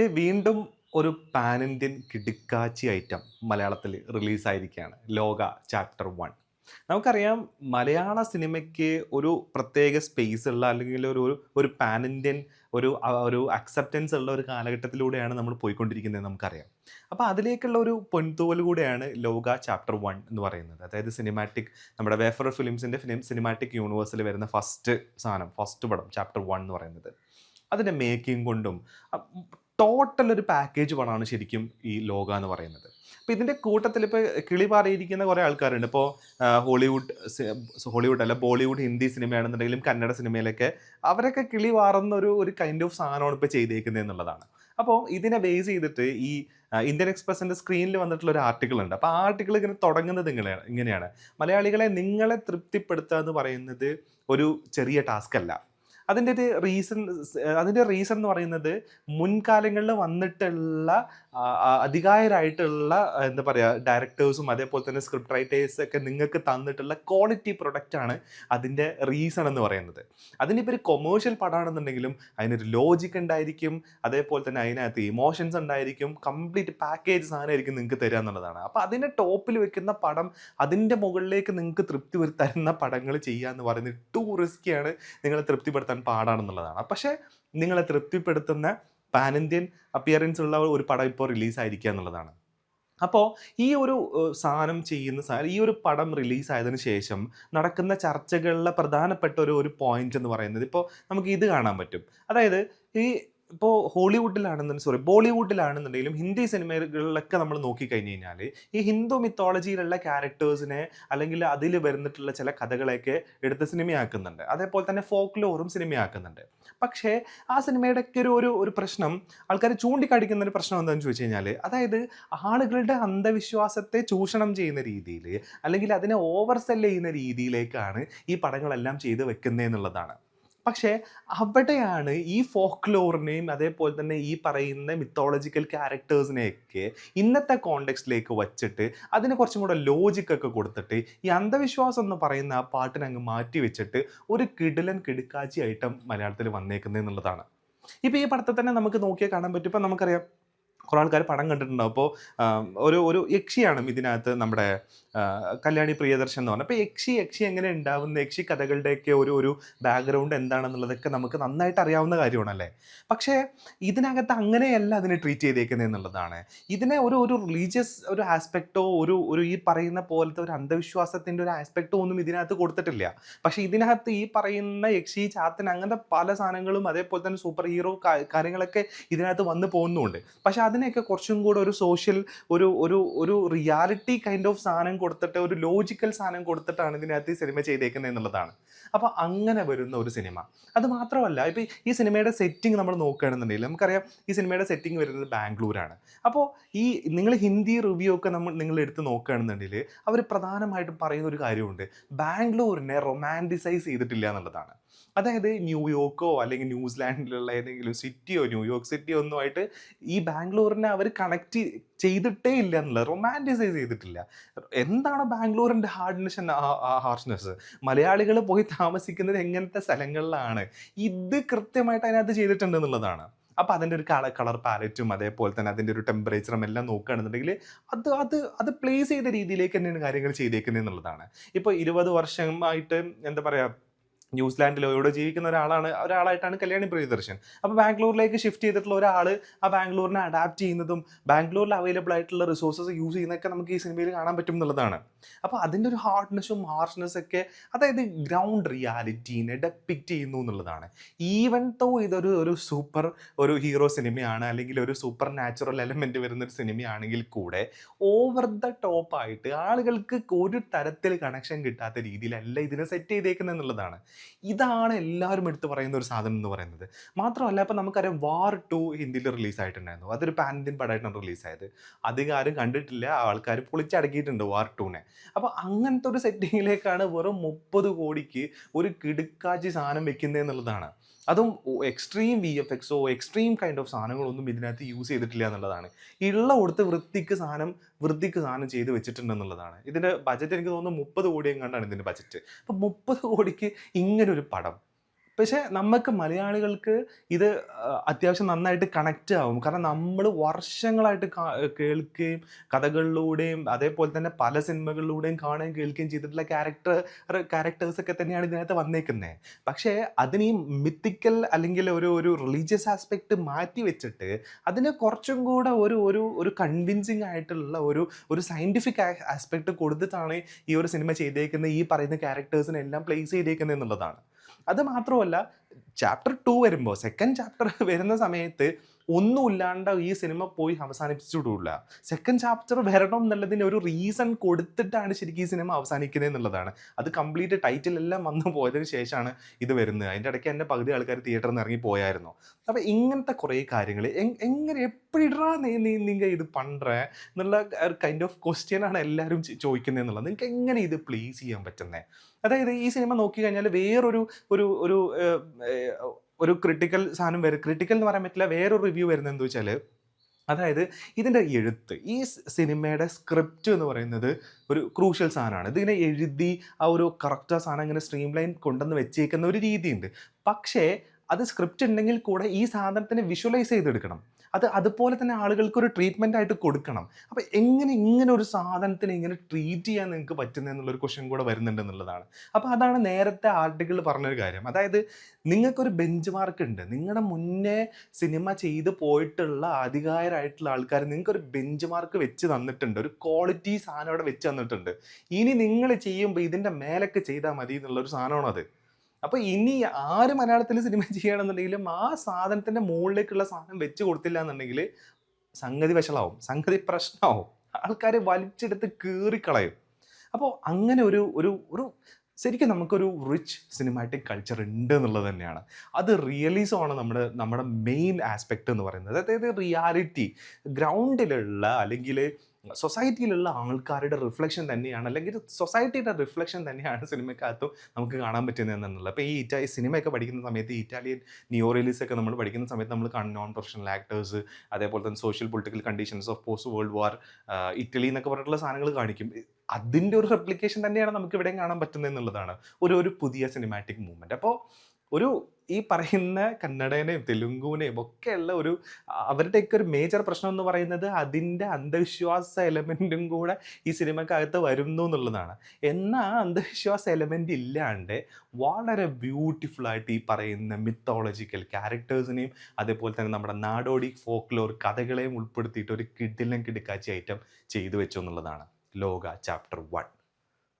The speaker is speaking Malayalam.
ദേ വീണ്ടും ഒരു പാൻ ഇന്ത്യൻ കിടുക്കാച്ചി ഐറ്റം മലയാളത്തിൽ റിലീസായിരിക്കുകയാണ് ലോക ചാപ്റ്റർ വൺ നമുക്കറിയാം മലയാള സിനിമയ്ക്ക് ഒരു പ്രത്യേക സ്പേസ് ഉള്ള അല്ലെങ്കിൽ ഒരു ഒരു- പാൻ ഇന്ത്യൻ ഒരു ഒരു അക്സെപ്റ്റൻസ് ഉള്ള ഒരു കാലഘട്ടത്തിലൂടെയാണ് നമ്മൾ പോയിക്കൊണ്ടിരിക്കുന്നത് നമുക്കറിയാം. അപ്പോൾ അതിലേക്കുള്ള ഒരു പൊൻതൂവൽ കൂടെയാണ് ലോക ചാപ്റ്റർ വൺ എന്ന് പറയുന്നത്. അതായത് സിനിമാറ്റിക് നമ്മുടെ വേഫർ ഫിലിംസിന്റെ ഫിലിം സിനിമാറ്റിക് യൂണിവേഴ്സിൽ വരുന്ന ഫസ്റ്റ് സാധനം ഫസ്റ്റ് പടം ചാപ്റ്റർ വൺ എന്ന് പറയുന്നത്. അതിന്റെ മേക്കിംഗ് കൊണ്ടും ടോട്ടൽ ഒരു പാക്കേജ് പടമാണ് ശരിക്കും ഈ ലോക എന്ന് പറയുന്നത്. അപ്പോൾ ഇതിന്റെ കൂട്ടത്തിൽ ഇപ്പോൾ കിളി പാറിയിരിക്കുന്ന കുറേ ആൾക്കാരുണ്ട്. ഇപ്പോൾ ഹോളിവുഡ് ഹോളിവുഡ് അല്ല ബോളിവുഡ് ഹിന്ദി സിനിമയാണെന്നുണ്ടെങ്കിലും കന്നഡ സിനിമയിലൊക്കെ അവരൊക്കെ കിളി പാറുന്ന ഒരു ഒരു കൈൻഡ് ഓഫ് സാധനമാണ് ഇപ്പോൾ ചെയ്തേക്കുന്നത് എന്നുള്ളതാണ്. അപ്പോൾ ഇതിനെ ബേസ് ചെയ്തിട്ട് ഈ ഇന്ത്യൻ എക്സ്പ്രസിന്റെ സ്ക്രീനിൽ വന്നിട്ടുള്ള ഒരു ആർട്ടിക്കിൾ ഉണ്ട് അപ്പോൾ ആ ആർട്ടിക്കിൾ ഇങ്ങനെ തുടങ്ങുന്നത് ഇങ്ങനെയാണ് ഇങ്ങനെയാണ്. മലയാളികളെ നിങ്ങളെ തൃപ്തിപ്പെടുത്തുക എന്ന് പറയുന്നത് ഒരു ചെറിയ ടാസ്ക് അല്ല. അതിന്റെ ഒരു റീസൺ അതിന്റെ റീസൺ എന്ന് പറയുന്നത് മുൻകാലങ്ങളിൽ വന്നിട്ടുള്ള അധികായരായിട്ടുള്ള എന്താ പറയുക ഡയറക്ടേഴ്സും അതേപോലെ തന്നെ സ്ക്രിപ്റ്റ് റൈറ്റേഴ്സ് ഒക്കെ നിങ്ങൾക്ക് തന്നിട്ടുള്ള ക്വാളിറ്റി പ്രൊഡക്റ്റാണ് അതിന്റെ റീസൺ എന്ന് പറയുന്നത്. അതിനിപ്പോൾ ഒരു കൊമേഴ്ഷ്യൽ പടമാണെന്നുണ്ടെങ്കിലും അതിനൊരു ലോജിക് ഉണ്ടായിരിക്കും അതേപോലെ തന്നെ അതിനകത്ത് ഇമോഷൻസ് ഉണ്ടായിരിക്കും കംപ്ലീറ്റ് പാക്കേജ് സാധനമായിരിക്കും നിങ്ങൾക്ക് തരിക എന്നുള്ളതാണ്. അപ്പോൾ അതിനെ ടോപ്പിൽ വെക്കുന്ന പടം അതിന്റെ മുകളിലേക്ക് നിങ്ങൾക്ക് തൃപ്തി വരുത്തുന്ന പടങ്ങൾ ചെയ്യുക എന്ന് പറയുന്നത് ടു റിസ്ക്കിയാണ് നിങ്ങളെ തൃപ്തിപ്പെടുത്താൻ പാടാണെന്നുള്ളതാണ്. പക്ഷേ നിങ്ങളെ തൃപ്തിപ്പെടുത്തുന്ന പാൻ ഇന്ത്യൻ അപ്പിയറൻസ് ഉള്ള ഒരു പടം ഇപ്പോൾ റിലീസായിരിക്കുക എന്നുള്ളതാണ് അപ്പോൾ ഈ ഒരു സാധനം ചെയ്യുന്ന സാധനം ഈ ഒരു പടം റിലീസായതിനു ശേഷം നടക്കുന്ന ചർച്ചകളിലെ പ്രധാനപ്പെട്ട ഒരു ഒരു പോയിന്റ് എന്ന് പറയുന്നത് ഇപ്പോൾ നമുക്ക് ഇത് കാണാൻ പറ്റും. അതായത് ഈ ഇപ്പോൾ ഹോളിവുഡിലാണെന്നുണ്ടെങ്കിൽ സോറി ബോളിവുഡിലാണെന്നുണ്ടെങ്കിലും ഹിന്ദി സിനിമകളിലൊക്കെ നമ്മൾ നോക്കിക്കഴിഞ്ഞ് കഴിഞ്ഞാൽ ഈ ഹിന്ദു മിത്തോളജിയിലുള്ള ക്യാരക്ടേഴ്സിനെ അല്ലെങ്കിൽ അതിൽ വരുന്നിട്ടുള്ള ചില കഥകളെയൊക്കെ എടുത്ത് സിനിമയാക്കുന്നുണ്ട്. അതേപോലെ തന്നെ ഫോക്ക് ലോറും സിനിമയാക്കുന്നുണ്ട്. പക്ഷേ ആ സിനിമയുടെ ഒക്കെ ഒരു ഒരു പ്രശ്നം ആൾക്കാർ ചൂണ്ടിക്കാണിക്കുന്ന ഒരു പ്രശ്നം എന്താണെന്ന് ചോദിച്ചു കഴിഞ്ഞാൽ അതായത് ആളുകളുടെ അന്ധവിശ്വാസത്തെ ചൂഷണം ചെയ്യുന്ന രീതിയിൽ അല്ലെങ്കിൽ അതിനെ ഓവർ സെല്ല് ചെയ്യുന്ന രീതിയിലേക്കാണ് ഈ പടങ്ങളെല്ലാം ചെയ്ത് വെക്കുന്നത് എന്നുള്ളതാണ് പക്ഷേ അവിടെയാണ് ഈ ഫോക്ലോറിനെയും അതേപോലെ തന്നെ ഈ പറയുന്ന മിത്തോളജിക്കൽ ക്യാരക്ടേഴ്സിനെയൊക്കെ ഇന്നത്തെ കോണ്ടെക്സ്റ്റിലേക്ക് വച്ചിട്ട് അതിന് കുറച്ചും കൂടെ ലോജിക്കൊക്കെ കൊടുത്തിട്ട് ഈ അന്ധവിശ്വാസം എന്ന് പറയുന്ന ആ പാട്ടിനെ അങ്ങ് മാറ്റി വെച്ചിട്ട് ഒരു കിടിലൻ കിടുക്കാച്ചി ഐറ്റം മലയാളത്തിൽ വന്നേക്കുന്നത് എന്നുള്ളതാണ്. ഇപ്പോൾ ഈ പടത്തെ തന്നെ നമുക്ക് നോക്കിയാൽ കാണാൻ പറ്റും. ഇപ്പം നമുക്കറിയാം കുറേ ആൾക്കാർ പടം കണ്ടിട്ടുണ്ടാവും. അപ്പോൾ ഒരു ഒരു യക്ഷിയാണ് ഇതിനകത്ത് നമ്മുടെ കല്യാണി പ്രിയദർശൻ എന്ന് പറഞ്ഞാൽ അപ്പോൾ യക്ഷി യക്ഷി എങ്ങനെ ഉണ്ടാവുന്ന? യക്ഷി കഥകളുടെയൊക്കെ ഒരു ഒരു ബാക്ക്ഗ്രൗണ്ട് എന്താണെന്നുള്ളതൊക്കെ നമുക്ക് നന്നായിട്ട് അറിയാവുന്ന കാര്യമാണല്ലേ? പക്ഷേ ഇതിനകത്ത് അങ്ങനെയല്ല അതിനെ ട്രീറ്റ് ചെയ്തേക്കുന്നത് എന്നുള്ളതാണ്. ഇതിനെ ഒരു ഒരു റിലീജിയസ് ഒരു ആസ്പെക്റ്റോ ഒരു ഒരു ഈ പറയുന്ന പോലത്തെ ഒരു അന്ധവിശ്വാസത്തിന്റെ ഒരു ആസ്പെക്റ്റോ ഒന്നും ഇതിനകത്ത് കൊടുത്തിട്ടില്ല. പക്ഷേ ഇതിനകത്ത് ഈ പറയുന്ന യക്ഷി ചാത്തൻ അങ്ങനത്തെ പല സാധനങ്ങളും അതേപോലെ തന്നെ സൂപ്പർ ഹീറോ കാര്യങ്ങളൊക്കെ ഇതിനകത്ത് വന്ന് പോകുന്നുണ്ട്. പക്ഷെ അതിനെയൊക്കെ കുറച്ചും കൂടെ ഒരു സോഷ്യൽ ഒരു ഒരു ഒരു റിയാലിറ്റി കൈൻഡ് ഓഫ് സാധനം കൊടുത്തിട്ട് ഒരു ലോജിക്കൽ സാധനം കൊടുത്തിട്ടാണ് ഇതിനകത്ത് ഈ സിനിമ ചെയ്തേക്കുന്നത് എന്നുള്ളതാണ്. അപ്പോൾ അങ്ങനെ വരുന്ന ഒരു സിനിമ അത് മാത്രമല്ല ഇപ്പോൾ ഈ സിനിമയുടെ സെറ്റിംഗ് നമ്മൾ നോക്കുകയാണെന്നുണ്ടെങ്കിൽ നമുക്കറിയാം ഈ സിനിമയുടെ സെറ്റിംഗ് വരുന്നത് ബാംഗ്ലൂരാണ്. അപ്പോൾ ഈ നിങ്ങൾ ഹിന്ദി റിവ്യൂ ഒക്കെ നമ്മൾ നിങ്ങൾ എടുത്ത് നോക്കുകയാണെന്നുണ്ടെങ്കിൽ അവർ പ്രധാനമായിട്ടും പറയുന്ന ഒരു കാര്യമുണ്ട്. ബാംഗ്ലൂരിനെ റൊമാന്റിസൈസ് ചെയ്തിട്ടില്ല എന്നുള്ളതാണ്. അതായത് ന്യൂയോർക്കോ അല്ലെങ്കിൽ ന്യൂസിലാൻഡിലുള്ള ഏതെങ്കിലും സിറ്റിയോ ന്യൂയോർക്ക് സിറ്റിയോ ഒന്നും ആയിട്ട് ഈ ബാംഗ്ലൂരിനെ അവർ കണക്ട് ചെയ്തിട്ടേ ഇല്ല എന്നുള്ളത് റൊമാന്റിസൈസ് ചെയ്തിട്ടില്ല. എന്താണ് ബാംഗ്ലൂരിന്റെ ഹാർഡ്നെസ് ഹാർഷ്നെസ് മലയാളികൾ പോയി താമസിക്കുന്നത് എങ്ങനത്തെ സ്ഥലങ്ങളിലാണ്? ഇത് കൃത്യമായിട്ട് അതിനകത്ത് ചെയ്തിട്ടുണ്ട് എന്നുള്ളതാണ്. അപ്പോൾ അതിന്റെ ഒരു കളർ കളർ പാലറ്റും അതേപോലെ തന്നെ അതിന്റെ ഒരു ടെമ്പറേച്ചറും എല്ലാം നോക്കുകയാണെന്നുണ്ടെങ്കിൽ അത് അത് അത് പ്ലേസ് ചെയ്ത രീതിയിലേക്ക് തന്നെയാണ് കാര്യങ്ങൾ ചെയ്തേക്കുന്നത് എന്നുള്ളതാണ്. ഇപ്പോൾ ഇരുപത് വർഷമായിട്ട് എന്താ പറയുക ന്യൂസിലാൻഡിലോ ഇവിടെ ജീവിക്കുന്ന ഒരാളാണ് ഒരാളായിട്ടാണ് കല്യാണി പ്രിയദർശൻ. അപ്പോൾ ബാംഗ്ലൂരിലേക്ക് ഷിഫ്റ്റ് ചെയ്തിട്ടുള്ള ഒരാൾ ആ ബാംഗ്ലൂരിനെ അഡാപ്റ്റ് ചെയ്യുന്നതും ബാംഗ്ലൂരിൽ അവൈലബിൾ ആയിട്ടുള്ള റിസോഴ്സസ് യൂസ് ചെയ്യുന്നതൊക്കെ നമുക്ക് ഈ സിനിമയിൽ കാണാൻ പറ്റും എന്നുള്ളതാണ്. അപ്പോൾ അതിന്റെ ഒരു ഹാർഡ്നെസ്സും ഹാർഷ്നെസ് ഒക്കെ അതായത് ഗ്രൗണ്ട് റിയാലിറ്റീനെ ഡെപ്പിക്റ്റ് ചെയ്യുന്നു എന്നുള്ളതാണ്. ഈവൻ തോ ഇതൊരു ഒരു സൂപ്പർ ഒരു ഹീറോ സിനിമയാണ് അല്ലെങ്കിൽ ഒരു സൂപ്പർ നാച്ചുറൽ എലമെന്റ് വരുന്ന ഒരു സിനിമയാണെങ്കിൽ കൂടെ ഓവർ ദ ടോപ്പായിട്ട് ആളുകൾക്ക് ഒരു തരത്തിൽ കണക്ഷൻ കിട്ടാത്ത രീതിയിലല്ല ഇതിനെ സെറ്റ് ചെയ്തേക്കുന്നത് എന്നുള്ളതാണ്. ഇതാണ് എല്ലാവരും എടുത്ത് പറയുന്ന ഒരു സാധനം എന്ന് പറയുന്നത്. മാത്രമല്ല ഇപ്പം നമുക്കറിയാം വാർ ടു ഹിന്ദിയിൽ റിലീസായിട്ടുണ്ടായിരുന്നു. അതൊരു പാൻ ഇന്ത്യൻ പടമായിട്ടാണ് റിലീസായത്. അധികം ആരും കണ്ടിട്ടില്ല. ആൾക്കാർ പൊളിച്ചടക്കിയിട്ടുണ്ട് വാർ ടൂനെ. അപ്പോൾ അങ്ങനത്തെ ഒരു സെറ്റിങ്ങിലേക്കാണ് വെറും മുപ്പത് കോടിക്ക് ഒരു കിടുക്കാച്ചി സാധനം വെക്കുന്നത് എന്നുള്ളതാണ്. അതും എക്സ്ട്രീം വി എഫ് എക്സോ എക്സ്ട്രീം കൈൻഡ് ഓഫ് സാധനങ്ങളൊന്നും ഇതിനകത്ത് യൂസ് ചെയ്തിട്ടില്ല എന്നുള്ളതാണ്. ഉള്ള കൊടുത്ത് വൃത്തിക്ക് സാധനം വൃത്തിക്ക് സാധനം ചെയ്ത് വെച്ചിട്ടുണ്ടെന്നുള്ളതാണ്. ഇതിന്റെ ബജറ്റ് എനിക്ക് തോന്നുന്നു മുപ്പത് കോടി എങ്ങാണ്ടാണ് ഇതിന്റെ ബജറ്റ് അപ്പം മുപ്പത് കോടിക്ക് ഇങ്ങനൊരു പടം. പക്ഷേ നമുക്ക് മലയാളികൾക്ക് ഇത് അത്യാവശ്യം നന്നായിട്ട് കണക്റ്റ് ആവും. കാരണം നമ്മൾ വർഷങ്ങളായിട്ട് കേൾക്കുകയും കഥകളിലൂടെയും അതേപോലെ തന്നെ പല സിനിമകളിലൂടെയും കാണുകയും കേൾക്കുകയും ചെയ്തിട്ടുള്ള ക്യാരക്ടർ ക്യാരക്ടേഴ്സ് ഒക്കെ തന്നെയാണ് ഇതിനകത്ത് വന്നേക്കുന്നത് പക്ഷേ അതിന് ഈ മിത്തിക്കൽ അല്ലെങ്കിൽ ഒരു ഒരു റിലീജിയസ് ആസ്പെക്ട് മാറ്റി വെച്ചിട്ട് അതിന് കുറച്ചും കൂടെ ഒരു ഒരു ഒരു കൺവിൻസിങ് ആയിട്ടുള്ള ഒരു ഒരു സയന്റിഫിക് ആസ്പെക്ട് കൊടുത്തിട്ടാണ് ഈ ഒരു സിനിമ ചെയ്തേക്കുന്നത്. ഈ പറയുന്ന ക്യാരക്ടേഴ്സിനെല്ലാം പ്ലേസ് ചെയ്തേക്കുന്നത് എന്നുള്ളതാണ്. അത് മാത്രമല്ല ചാപ്റ്റർ ടു വരുമ്പോൾ സെക്കൻഡ് ചാപ്റ്റർ വരുന്ന സമയത്ത് ഒന്നുമില്ലാണ്ട് ഈ സിനിമ പോയി അവസാനിപ്പിച്ചിട്ടില്ല സെക്കൻഡ് ചാപ്റ്റർ വരണം എന്നുള്ളതിന് ഒരു റീസൺ കൊടുത്തിട്ടാണ് ശരിക്കും ഈ സിനിമ അവസാനിക്കുന്നത് എന്നുള്ളതാണ്. അത് കംപ്ലീറ്റ് ടൈറ്റിൽ എല്ലാം വന്നു പോയതിന് ശേഷമാണ് ഇത് വരുന്നത്. അതിന്റെ ഇടയ്ക്ക് എന്റെ പകുതി ആൾക്കാർ തിയേറ്ററിൽ നിന്ന് ഇറങ്ങി പോയായിരുന്നു. അപ്പോൾ ഇങ്ങനത്തെ കുറേ കാര്യങ്ങൾ എങ്ങനെ എപ്പോഴിടാ നീ നീ നിങ്ങൾ ഇത് പണ്ടേ എന്നുള്ള കൈൻഡ് ഓഫ് ക്വസ്റ്റ്യനാണ് എല്ലാവരും ചോദിക്കുന്നത് എന്നുള്ളത്. നിങ്ങൾക്ക് എങ്ങനെ ഇത് പ്ലേസ് ചെയ്യാൻ പറ്റുന്നത് അതായത് ഈ സിനിമ നോക്കി കഴിഞ്ഞാൽ വേറൊരു ഒരു ഒരു ഒരു ക്രിട്ടിക്കൽ സാധനം വരും ക്രിട്ടിക്കൽ എന്ന് പറയാൻ പറ്റില്ല വേറൊരു റിവ്യൂ വരുന്നത് എന്താ വെച്ചാൽ അതായത് ഇതിന്റെ എഴുത്ത് ഈ സിനിമയുടെ സ്ക്രിപ്റ്റ് എന്ന് പറയുന്നത് ഒരു ക്രൂഷ്യൽ സാധനമാണ്. ഇതിങ്ങനെ എഴുതി ആ ഒരു കറക്റ്റ് സാധനം ഇങ്ങനെ സ്ട്രീം ലൈൻ കൊണ്ടുവന്ന് വെച്ചേക്കുന്ന ഒരു രീതിയുണ്ട്. പക്ഷേ അത് സ്ക്രിപ്റ്റ് ഉണ്ടെങ്കിൽ കൂടെ ഈ സാധനത്തിന് വിഷ്വലൈസ് ചെയ്തെടുക്കണം. അത് അതുപോലെ തന്നെ ആളുകൾക്ക് ഒരു ട്രീറ്റ്മെന്റ് ആയിട്ട് കൊടുക്കണം. അപ്പോൾ എങ്ങനെ ഇങ്ങനെ ഒരു സാധനത്തിന് ഇങ്ങനെ ട്രീറ്റ് ചെയ്യാൻ നിങ്ങൾക്ക് പറ്റുന്നതെന്നുള്ളൊരു ക്വസ്റ്റ്യൻ കൂടെ വരുന്നുണ്ട് എന്നുള്ളതാണ്. അപ്പോൾ അതാണ് നേരത്തെ ആർട്ടിക്കിൾ പറഞ്ഞൊരു കാര്യം. അതായത് നിങ്ങൾക്കൊരു ബെഞ്ച് മാർക്ക് ഉണ്ട്. നിങ്ങളുടെ മുന്നേ സിനിമ ചെയ്ത് പോയിട്ടുള്ള അധികാരമായിട്ടുള്ള ആൾക്കാർ നിങ്ങൾക്കൊരു ബെഞ്ച് മാർക്ക് വെച്ച് തന്നിട്ടുണ്ട്. ഒരു ക്വാളിറ്റി സാധനം അവിടെ വെച്ച് തന്നിട്ടുണ്ട്. ഇനി നിങ്ങൾ ചെയ്യുമ്പോൾ ഇതിന്റെ മേലൊക്കെ ചെയ്താൽ മതി എന്നുള്ളൊരു സാധനമാണ് അത് അപ്പോൾ ഇനി ആര് മലയാളത്തിൽ സിനിമ ചെയ്യണമെന്നുണ്ടെങ്കിലും ആ സാധനത്തിന്റെ മുകളിലേക്കുള്ള സാധനം വെച്ച് കൊടുത്തില്ല എന്നുണ്ടെങ്കിൽ സംഗതി വഷളാവും സംഗതി പ്രശ്നമാവും. ആൾക്കാരെ വലിച്ചെടുത്ത് കീറിക്കളയും. അപ്പോൾ അങ്ങനെ ഒരു ഒരു ഒരു ശരിക്കും നമുക്കൊരു റിച്ച് സിനിമാറ്റിക് കൾച്ചർ ഉണ്ട് എന്നുള്ളത് തന്നെയാണ്. അത് റിയലിസം ആണ് നമ്മുടെ നമ്മുടെ മെയിൻ ആസ്പെക്റ്റ് എന്ന് പറയുന്നത്. അതായത് റിയാലിറ്റി ഗ്രൗണ്ടിലുള്ള അല്ലെങ്കിൽ സൊസൈറ്റിയിലുള്ള ആൾക്കാരുടെ റിഫ്ലക്ഷൻ തന്നെയാണ് അല്ലെങ്കിൽ സൊസൈറ്റിയുടെ റിഫ്ലക്ഷൻ തന്നെയാണ് സിനിമക്കകത്തും നമുക്ക് കാണാൻ പറ്റുന്നത് എന്നുള്ളത് അപ്പോൾ ഈ ഇറ്റാലി സിനിമയൊക്കെ പഠിക്കുന്ന സമയത്ത് ഇറ്റാലിയൻ നിയോ ഒക്കെ നമ്മൾ പഠിക്കുന്ന സമയത്ത് നമ്മൾ നോൺ പ്രൊഫഷണൽ ആക്ടേഴ്സ് അതേപോലെ തന്നെ social political conditions of post world war Italy എന്നൊക്കെ പറഞ്ഞിട്ടുള്ള സാധനങ്ങൾ കാണിക്കും. അതിന്റെ ഒരു റെപ്ലിക്കേഷൻ തന്നെയാണ് നമുക്ക് ഇവിടെയും കാണാൻ പറ്റുന്നത് എന്നുള്ളതാണ് ഒരു ഒരു പുതിയ സിനിമാറ്റിക് മൂവ്മെന്റ് അപ്പോൾ ഒരു ഈ പറയുന്ന കന്നഡേനെയും തെലുങ്കുവിനെയും ഒക്കെയുള്ള ഒരു അവരുടെയൊക്കെ ഒരു മേജർ പ്രശ്നം എന്ന് പറയുന്നത് അതിന്റെ അന്ധവിശ്വാസ എലമെന്റും കൂടെ ഈ സിനിമക്കകത്ത് വരുന്നു എന്നുള്ളതാണ്. എന്നാൽ അന്ധവിശ്വാസ എലമെന്റ് ഇല്ലാണ്ട് വളരെ ബ്യൂട്ടിഫുൾ ആയിട്ട് ഈ പറയുന്ന മിത്തോളജിക്കൽ ക്യാരക്ടേഴ്സിനെയും അതേപോലെ തന്നെ നമ്മുടെ നാടോടി ഫോക്ലോർ കഥകളെയും ഉൾപ്പെടുത്തിയിട്ട് ഒരു കിഡിലും കിടുക്കാച്ചി ഐറ്റം ചെയ്തു വെച്ചു എന്നുള്ളതാണ് ലോക ചാപ്റ്റർ വൺ